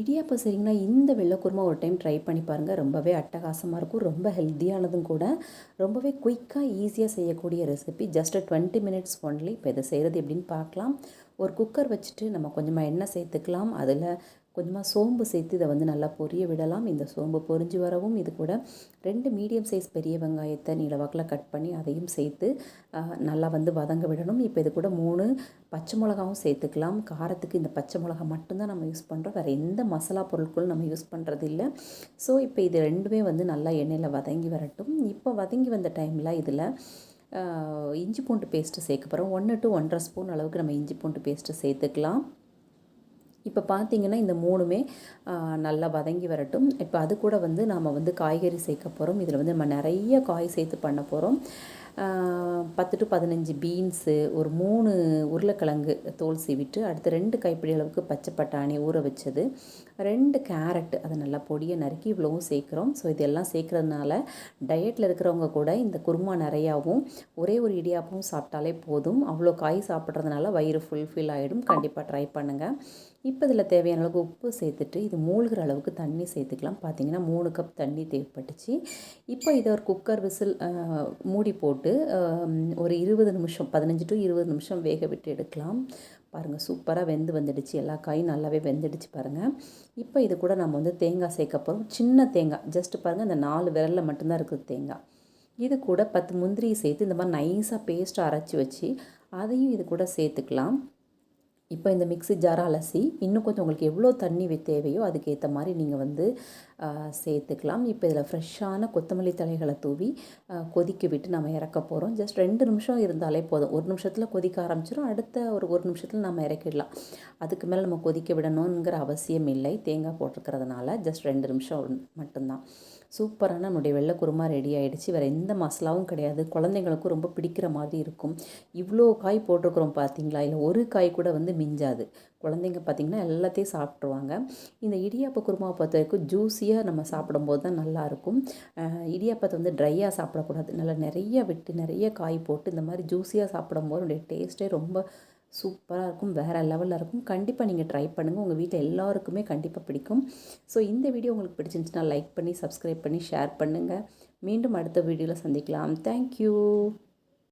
இடியாப்பம் செய்கிறீங்கன்னா இந்த வெள்ளைக்குருமா ஒரு time try பண்ணி பாருங்கள் ரொம்பவே அட்டகாசமாக இருக்கும். ரொம்ப ஹெல்த்தியானதும் கூட. ரொம்பவே குயிக்காக ஈஸியாக செய்யக்கூடிய recipe just twenty minutes only இப்போ இதை செய்கிறது எப்படின்னு பார்க்கலாம். ஒரு குக்கர் வச்சுட்டு நம்ம கொஞ்சமாக எண்ணெய் சேர்த்துக்கலாம். அதில் கொஞ்சமாக சோம்பு சேர்த்து இதை வந்து நல்லா பொரிய விடலாம். இந்த சோம்பு பொரிஞ்சு வரவும் இது கூட ரெண்டு மீடியம் சைஸ் பெரிய வெங்காயத்தை நீளவாக்கில் கட் பண்ணி அதையும் சேர்த்து நல்லா வந்து வதங்க விடணும். இப்போ இது கூட மூணு பச்சை மிளகாவும் சேர்த்துக்கலாம். காரத்துக்கு இந்த பச்சை மிளகா மட்டும்தான் நம்ம யூஸ் பண்ணுறோம் வேறு எந்த மசாலா பொருட்களும் நம்ம யூஸ் பண்ணுறது இல்லை ஸோ இப்போ இது ரெண்டுமே வந்து நல்லா எண்ணெயில் வதங்கி வரட்டும். இப்போ வதங்கி வந்த டைமில் இதில் இஞ்சி பூண்டு பேஸ்ட்டு சேர்க்க போகிறோம் ஒன்று டு ஒன்றரை ஸ்பூன் அளவுக்கு நம்ம இஞ்சி பூண்டு பேஸ்ட்டு சேர்த்துக்கலாம். இப்போ பார்த்தீங்கன்னா இந்த மூணுமே நல்லா வதங்கி வரட்டும். இப்போ அது கூட வந்து நாம் வந்து காய்கறி சேர்க்க போகிறோம் இதில் வந்து நம்ம நிறைய காய் சேர்த்து பண்ண போகிறோம் பத்து டு பதினஞ்சு பீன்ஸு ஒரு மூணு உருளைக்கிழங்கு தோல் சீவிட்டு அடுத்து ரெண்டு கைப்பிடி அளவுக்கு பச்சை பட்டாணி ஊற வச்சது. ரெண்டு கேரட் அதை நல்லா பொடியை நறுக்கி இவ்வளவும் சேர்க்குறோம். ஸோ இதெல்லாம் சேர்க்குறதுனால டயட்டில் இருக்கிறவங்க கூட இந்த குருமா நிறையாவும் ஒரே ஒரு இடியாப்பமும் சாப்பிட்டாலே போதும். அவ்வளோ காய் சாப்பிட்றதுனால வயிறு ஃபுல்ஃபில் ஆகிடும் கண்டிப்பாக ட்ரை பண்ணுங்கள் இப்போ இதில் தேவையான அளவுக்கு உப்பு சேர்த்துட்டு இது மூழ்கிற அளவுக்கு தண்ணி சேர்த்துக்கலாம். பார்த்தீங்கன்னா மூணு கப் தண்ணி தேவைப்பட்டுச்சு. இப்போ இதை ஒரு குக்கர் விசில் மூடி போட்டு ஒரு இருபது நிமிஷம் பதினஞ்சு டு இருபது நிமிஷம் வேக விட்டு எடுக்கலாம். பாருங்கள் சூப்பராக வெந்து வந்துடுச்சு. எல்லா காயும் நல்லாவே வெந்துடுச்சு பாருங்கள் இப்போ இது கூட நம்ம வந்து தேங்காய் சேர்க்க போகிறோம் சின்ன தேங்காய் ஜஸ்ட் பாருங்கள் இந்த நாலு விரலில் மட்டும்தான் இருக்குது தேங்காய். இது கூட பத்து முந்திரியை சேர்த்து இந்த மாதிரி நைஸாக பேஸ்ட்டாக அரைச்சி வச்சு அதையும் இது கூட சேர்த்துக்கலாம். இப்போ இந்த மிக்ஸி ஜாரை அலசி இன்னும் கொஞ்சம் உங்களுக்கு எவ்வளோ தண்ணி தேவையோ அதுக்கேற்ற மாதிரி நீங்கள் வந்து சேர்த்துக்கலாம். இப்போ இதில் ஃப்ரெஷ்ஷான கொத்தமல்லி தலைகளை தூவி கொதிக்க விட்டு நம்ம இறக்க போகிறோம் ஜஸ்ட் ரெண்டு நிமிஷம் இருந்தாலே போதும். ஒரு நிமிஷத்தில் கொதிக்க ஆரம்பிச்சிடும் அடுத்த ஒரு ஒரு நிமிஷத்தில் நம்ம இறக்கிடலாம். அதுக்கு மேலே நம்ம கொதிக்க விடணுங்கிற அவசியம் இல்லை. தேங்காய் போட்டிருக்கிறதுனால ஜஸ்ட் ரெண்டு நிமிஷம் மட்டும்தான். சூப்பரான நம்முடைய வெள்ளை குருமா ரெடி ஆகிடுச்சு வேறு எந்த மசாலாவும் கிடையாது. குழந்தைங்களுக்கும் ரொம்ப பிடிக்கிற மாதிரி இருக்கும். இவ்வளோ காய் போட்டிருக்கிறோம் பார்த்தீங்களா இல்லை ஒரு காய் கூட வந்து மிஞ்சாது. குழந்தைங்க பார்த்திங்கன்னா எல்லாத்தையும் சாப்பிட்ருவாங்க இந்த இடியாப்ப குருமாவை பொறுத்த வரைக்கும் ஜூஸியாக நம்ம சாப்பிடும்போது தான் நல்லாயிருக்கும். இடியாப்பத்தை வந்து ட்ரையாக சாப்பிடக்கூடாது. நல்லா நிறைய விட்டு நிறைய காய் போட்டு இந்த மாதிரி ஜூஸியாக சாப்பிடும்போது அதோடைய டேஸ்ட்டே ரொம்ப சூப்பராக இருக்கும். வேறு லெவலில் இருக்கும். கண்டிப்பாக நீங்கள் ட்ரை பண்ணுங்கள் உங்கள் வீட்டில் எல்லாருக்குமே கண்டிப்பாக பிடிக்கும். ஸோ இந்த வீடியோ உங்களுக்கு பிடிச்சிருந்துச்சுன்னா லைக் பண்ணி சப்ஸ்கிரைப் பண்ணி ஷேர் பண்ணுங்கள் மீண்டும் அடுத்த வீடியோவில் சந்திக்கலாம். தேங்க்யூ